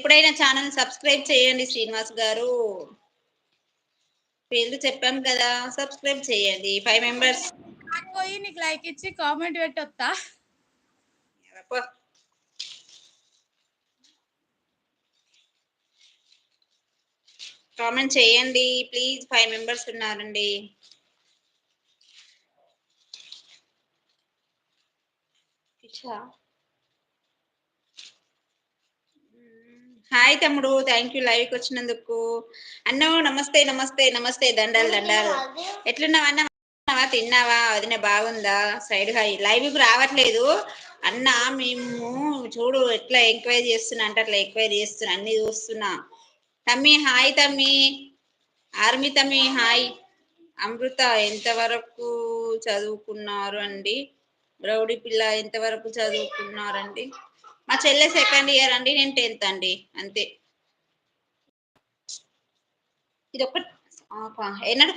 ఎప్పుడైనా channel subscribe చేయండి శ్రీనివాస్ గారు. పేర్లు చెప్పాం కదా సబ్స్క్రైబ్ చేయండి. ఫైవ్ మెంబర్స్ పోయి నీకు లైక్ ఇచ్చి కామెంట్ పెట్టి వస్తా కామెంట్ చేయండి ప్లీజ్ ఫైవ్ మెంబర్స్ ఉన్నారండి. హాయ్ తమ్ముడు థ్యాంక్ యూ లైవ్కి వచ్చినందుకు. అన్న నమస్తే నమస్తే నమస్తే దండాలు దండాలు. ఎట్లున్నావు అన్న? తిన్నావా వదిన బాగుందా? సైడ్ హాయ్ లైవ్ రావట్లేదు. అన్న మేము చూడు ఎట్లా ఎంక్వైరీ చేస్తున్నా అంటే అట్లా ఎంక్వైరీ చేస్తున్నా అన్ని చూస్తున్నా. తమ్మి హాయ్ తమ్మి. ఆర్మీ తమ్మి హాయ్ అమృత ఎంతవరకు చదువుకున్నారు అండి? రౌడీ పిల్ల ఎంతవరకు చదువుకున్నారండి? మా చెల్లె సెకండ్ ఇయర్ అండి నేను టెన్త్ అండి అంతే. ఇది ఒక ఏనాడు?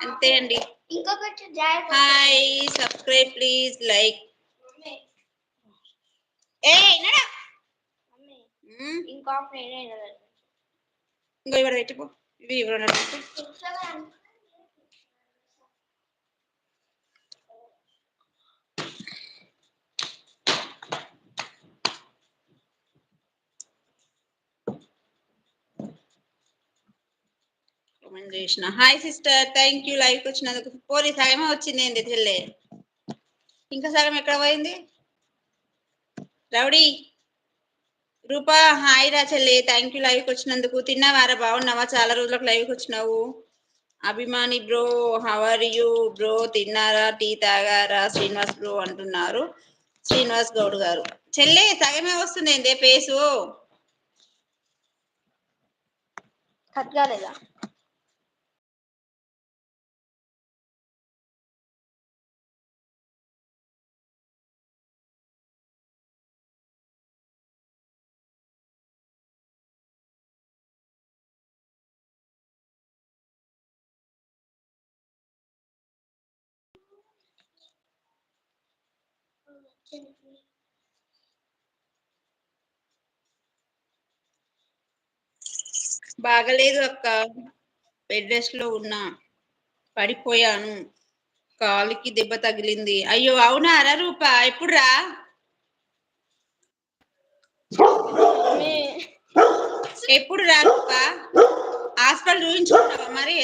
అంతే అండి. ఇంకొకటి హాయ్ సబ్స్క్రైబ్ ప్లీజ్ లైక్ ఏ ఏనాడా? ఇంకో ఇవ్వడు పెట్టుకో ఇవి ఇవ్వడు కామెంట్ చేసిన hi sister thank you live వచ్చినందుకు పోనీ సగమే వచ్చింది ఏంటి చెల్లె? ఇంకా సగం ఎక్కడ పోయింది? రౌడీ. రూపా హాయ్ రా చెల్లి. థ్యాంక్ యూ లైవ్కి వచ్చినందుకు తిన్నావారా బాగున్నావా? చాలా రోజులకు లైవ్కి వచ్చినావు. అభిమాని bro how are you bro తిన్నారా? టీ తాగారా? శ్రీనివాస్ బ్రో అంటున్నారు. శ్రీనివాస్ గౌడ్ గారు. చెల్లె సగమే వస్తుంది ఏందే పేసు కట్ కాలేదా? బాగలేదు అక్క. బెడ్ రెస్ట్లో ఉన్నా. పడిపోయాను. కాలుకి దెబ్బ తగిలింది. అయ్యో అవునా? అరా రూపా ఎప్పుడు రా? ఎప్పుడు రా రూప? హాస్పిటల్ చూపించుకుంటావా మరి?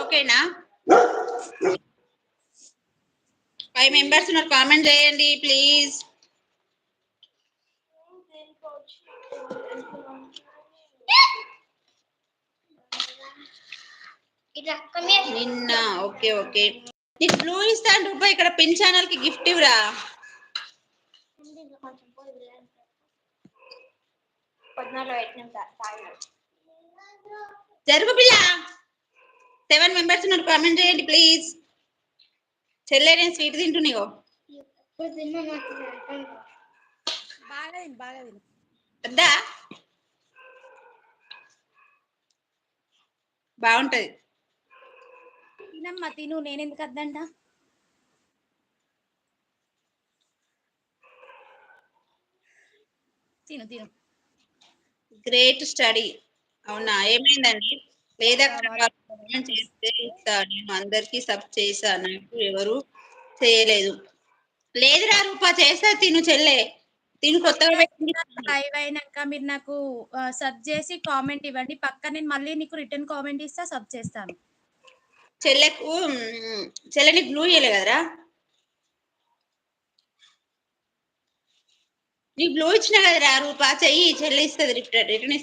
ఓకేనా? ఫైవ్ మెంబర్స్ ఉన్నారు. కామెంట్ చేయండి ప్లీజ్ నిన్న ఓకే ఓకే. నీకు బ్లూ ఇస్తాను రూపా ఇక్కడ పిన్ ఛానల్కి గిఫ్ట్ ఇవ్వరా. జరుగు పిల్ల. సెవెన్ మెంబర్స్ ఉన్నారు. కామెంట్ చేయండి ప్లీజ్ చెల్లె నేను స్వీట్ కాదు. బాగా తిను బాగా తిను. వద్దా? బాగుంటది. తినమ్మా తిను నేను ఎందుకు వద్దంట? తిను తిను. Great study. అవునా? ఏమైందండి? లేదా చేస్తే ఇస్తా నేను అందరికి సబ్ చేసా నాకు ఎవరు చేయలేదు. లేదురా రూపా చేస్తా తిను చెల్లె. తిను కొత్తగా లైవ్ అయినాక మీరు నాకు సబ్ చేసి కామెంట్ ఇవ్వండి. పక్క నేను మళ్ళీ నీకు రిటర్న్ కామెంట్ ఇస్తా సబ్ చేస్తాను. చెల్లెకు మ్, చెల్లె నీకు బ్లూ ఇయ్యలే కదరా? నీకు బ్లూ ఇచ్చిన కదరా రూపా? చెయ్యి చెల్లె ఇస్తుంది return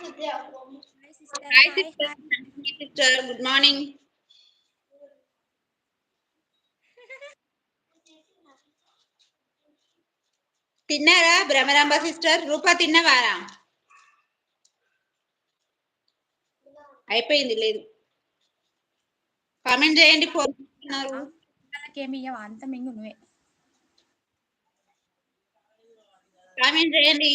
hi sister good morning తిన్నారా భ్రమరాంబ సిస్టర్ రూపా తిన్నవారా? అయిపోయింది లేదు. కామెంట్ చేయండి ఫోన్. వాళ్ళకేమి ఇయ్యవా అంత మింగు నువ్వే కామెంట్ చేయండి.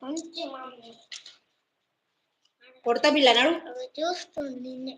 కొంచెం మమ్మీ. కొడతా బిల్ల అన్నాడు అవి చూస్తుంది నిన్నే